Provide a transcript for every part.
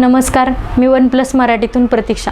नमस्कार मी one plus मराठीतून प्रतीक्षा.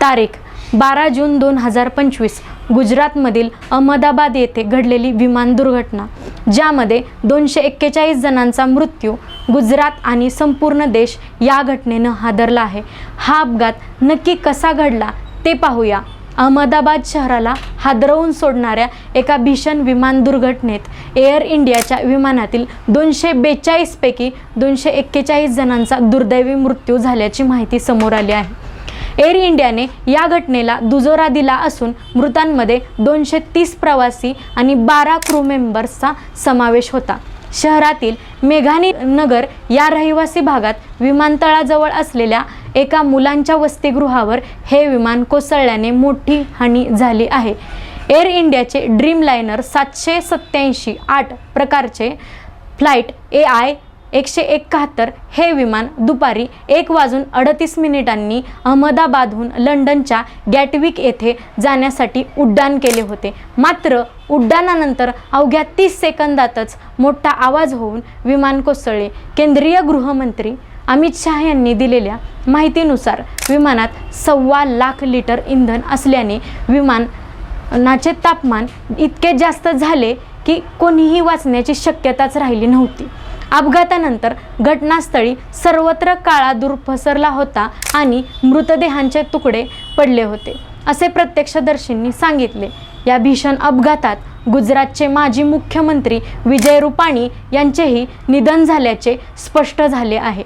तारीख बारा जून दोन हजार पंचवीस गुजरातमधील अहमदाबाद येथे घडलेली विमान दुर्घटना ज्यामध्ये दोनशे एक्केचाळीस जणांचा मृत्यू गुजरात आणि संपूर्ण देश या घटनेनं हादरला आहे. हा अपघात नक्की कसा घडला ते पाहूया. अहमदाबाद शहराला हादरवून सोडणाऱ्या एका भीषण विमान दुर्घटनेत एअर इंडियाच्या विमानातील दोनशे बेचाळीसपैकी दोनशे एक्केचाळीस जणांचा दुर्दैवी मृत्यू झाल्याची माहिती समोर आली आहे. एअर इंडियाने या घटनेला दुजोरा दिला असून मृतांमध्ये दोनशे तीस प्रवासी आणि बारा क्रू मेंबर्सचा समावेश होता. शहरातील मेघानी नगर या रहिवासी भागात विमानतळाजवळ असलेल्या एका मुलांच्या वसतिगृहावर हे विमान कोसळल्याने मोठी हानी झाली आहे. एअर इंडियाचे ड्रीम लायनर सातशे सत्याऐंशी आठ प्रकारचे फ्लाईट ए आय एकशे एकाहत्तर हे विमान दुपारी एक वाजून अडतीस मिनिटांनी अहमदाबादहून लंडनच्या गॅटविक येथे जाण्यासाठी उड्डाण केले होते. मात्र उड्डाणानंतर अवघ्या तीस सेकंदातच मोठा आवाज होऊन विमान कोसळले. केंद्रीय गृहमंत्री अमित शहा यांनी दिलेल्या माहितीनुसार विमानात सव्वा लाख लिटर इंधन असल्याने विमानाचे तापमान इतके जास्त झाले की कोणीही वाचण्याची शक्यताच राहिली नव्हती. अपघातानंतर घटनास्थळी सर्वत्र काळा दूर पसरला होता आणि मृतदेहांचे तुकडे पडले होते असे प्रत्यक्षदर्शींनी सांगितले. या भीषण अपघातात गुजरातचे माजी मुख्यमंत्री विजय रुपाणी यांचेही निधन झाल्याचे स्पष्ट झाले आहे.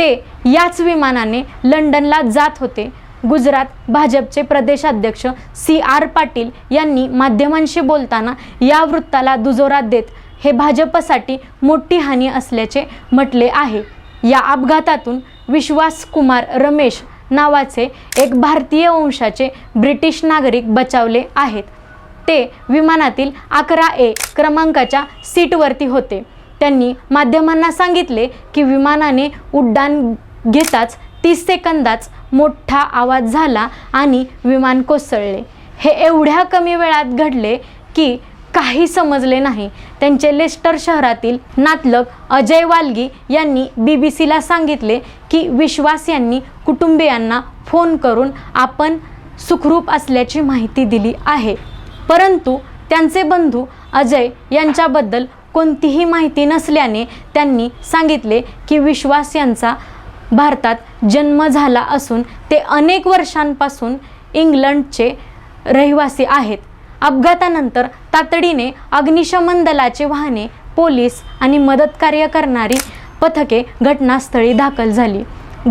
ते याच विमानाने लंडनला जात होते. गुजरात भाजपचे प्रदेशाध्यक्ष सी आर पाटील यांनी माध्यमांशी बोलताना या वृत्ताला दुजोरा देत हे भाजपसाठी मोठी हानी असल्याचे म्हटले आहे. या अपघातातून विश्वास कुमार रमेश नावाचे एक भारतीय वंशाचे ब्रिटिश नागरिक बचावले आहेत. ते विमानातील अकरा ए क्रमांकाच्या सीटवरती होते. त्यांनी माध्यमांना सांगितले की विमानाने उड्डाण घेताच तीस सेकंदाच मोठा आवाज झाला आणि विमान कोसळले. हे एवढ्या कमी वेळात घडले की काही समजले नाही. त्यांचे लेस्टर शहरातील नातलग अजय वालगी यांनी बी बी सीला सांगितले की विश्वास यांनी कुटुंबियांना फोन करून आपण सुखरूप असल्याची माहिती दिली आहे. परंतु त्यांचे बंधू अजय यांच्याबद्दल कोणतीही माहिती नसल्याने त्यांनी सांगितले की विश्वास यांचा भारतात जन्म झाला असून ते अनेक वर्षांपासून इंग्लंडचे रहिवासी आहेत. अपघातानंतर तातडीने अग्निशमन दलाचे वाहने पोलीस आणि मदतकार्य करणारी पथके घटनास्थळी दाखल झाली.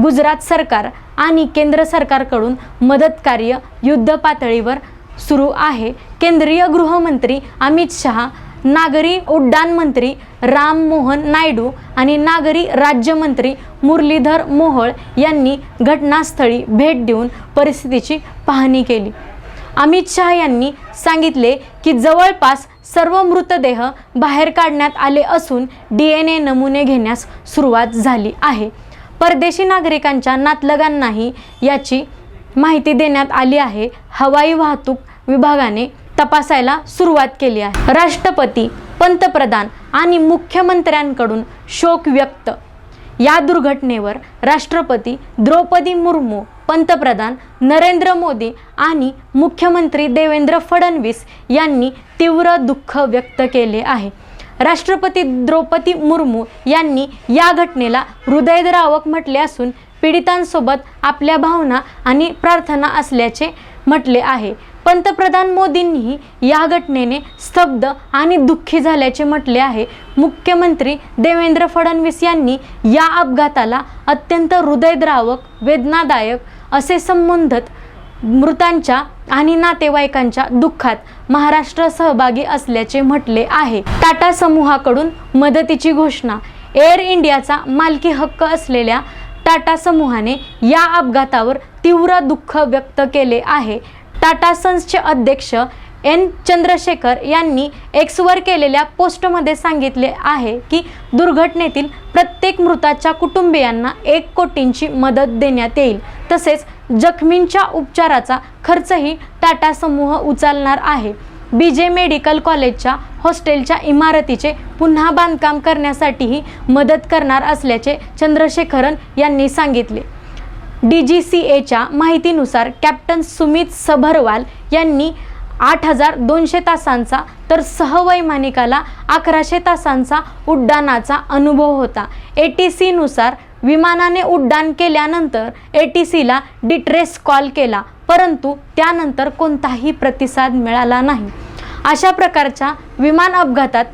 गुजरात सरकार आणि केंद्र सरकारकडून मदतकार्य युद्ध पातळीवर सुरू आहे. केंद्रीय गृहमंत्री अमित शहा नागरी उड्डाण मंत्री राम मोहन नायडू आणि नागरी राज्यमंत्री मुरलीधर मोहोळ यांनी घटनास्थळी भेट देऊन परिस्थितीची पाहणी केली. अमित शहा यांनी सांगितले की जवळपास सर्व मृतदेह बाहेर काढण्यात आले असून डी एन ए नमुने घेण्यास सुरुवात झाली आहे. परदेशी नागरिकांच्या नातलगांनाही याची माहिती देण्यात आली आहे. हवाई वाहतूक विभागाने तपासायला सुरुवात केली आहे. राष्ट्रपती पंतप्रधान आणि मुख्यमंत्र्यांकडून शोक व्यक्त. या दुर्घटनेवर राष्ट्रपती द्रौपदी मुर्मू पंतप्रधान नरेंद्र मोदी आणि मुख्यमंत्री देवेंद्र फडणवीस यांनी तीव्र दुःख व्यक्त केले आहे. राष्ट्रपती द्रौपदी मुर्मू यांनी या घटनेला हृदयद्रावक म्हटले असून पीडितांसोबत आपल्या भावना आणि प्रार्थना असल्याचे म्हटले आहे. पंतप्रधान मोदींनीही या घटनेने स्तब्ध आणि दुःखी झाल्याचे म्हटले आहे. मुख्यमंत्री देवेंद्र फडणवीस यांनी या अपघाताला अत्यंत हृदयद्रावक वेदनादायक असे संबंधत मृतांच्या आणि नातेवाईकांच्या दुःखात महाराष्ट्र सहभागी असल्याचे म्हटले आहे. टाटा समूहाकडून मदतीची घोषणा. एअर इंडियाचा मालकी हक्क असलेल्या टाटा समूहाने या अपघातावर तीव्र दुःख व्यक्त केले आहे. टाटा सन्सचे अध्यक्ष एन चंद्रशेखर यांनी एक्सवर केलेल्या पोस्टमध्ये सांगितले आहे की दुर्घटनेतील प्रत्येक मृताच्या कुटुंबियांना एक कोटींची मदत देण्यात येईल. तसेच जखमींच्या उपचाराचा खर्चही टाटा समूह उचलणार आहे. बी जे मेडिकल कॉलेजच्या हॉस्टेलच्या इमारतीचे पुन्हा बांधकाम करण्यासाठीही मदत करणार असल्याचे चंद्रशेखरन यांनी सांगितले. डी जी सी एच्या माहितीनुसार कॅप्टन सुमित सभरवाल यांनी आठ हजार दोनशे तासांचा तर सहवैमानिकाला अकराशे तासांचा उड्डाणाचा अनुभव होता. ए टी सीनुसार विमानाने उड्डाण केल्यानंतर ए टी सीला डिट्रेस कॉल केला परंतु त्यानंतर कोणताही प्रतिसाद मिळाला नाही. अशा प्रकारच्या विमान अपघातात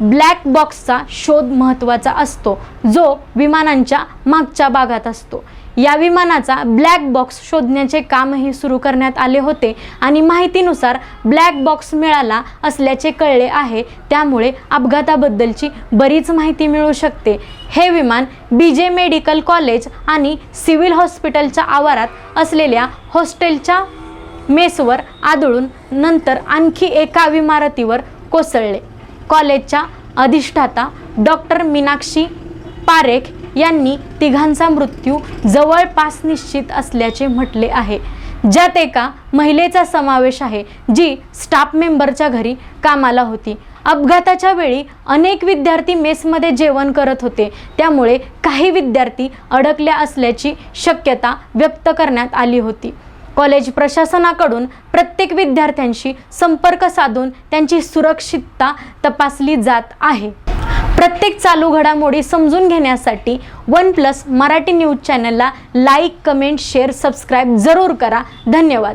ब्लॅक बॉक्सचा शोध महत्त्वाचा असतो जो विमानांच्या मागच्या भागात असतो. या विमानाचा ब्लॅक बॉक्स शोधण्याचे कामही सुरू करण्यात आले होते आणि माहितीनुसार ब्लॅक बॉक्स मिळाला असल्याचे कळले आहे. त्यामुळे अपघाताबद्दलची बरीच माहिती मिळू शकते. हे विमान बी जे मेडिकल कॉलेज आणि सिव्हिल हॉस्पिटलच्या आवारात असलेल्या हॉस्टेलच्या मेसवर आदळून नंतर आणखी एका इमारतीवर कोसळले. कॉलेजच्या अधिष्ठाता डॉक्टर मीनाक्षी पारेख यांनी तिघांचा मृत्यू जवळपास निश्चित असल्याचे म्हटले आहे. ज्यात एका महिलेचा समावेश आहे जी स्टाफ मेंबरच्या घरी कामाला होती. अपघाताच्या वेळी अनेक विद्यार्थी मेसमध्ये जेवण करत होते. त्यामुळे काही विद्यार्थी अडकल्या असल्याची शक्यता व्यक्त करण्यात आली होती. कॉलेज प्रशासनाकडून प्रत्येक विद्यार्थ्यांशी संपर्क साधून त्यांची सुरक्षितता तपासली जात आहे. प्रत्येक चालू घडामोडी समजून घेण्यासाठी वन प्लस मराठी न्यूज चॅनलला लाईक कमेंट शेअर सबस्क्राईब जरूर करा. धन्यवाद.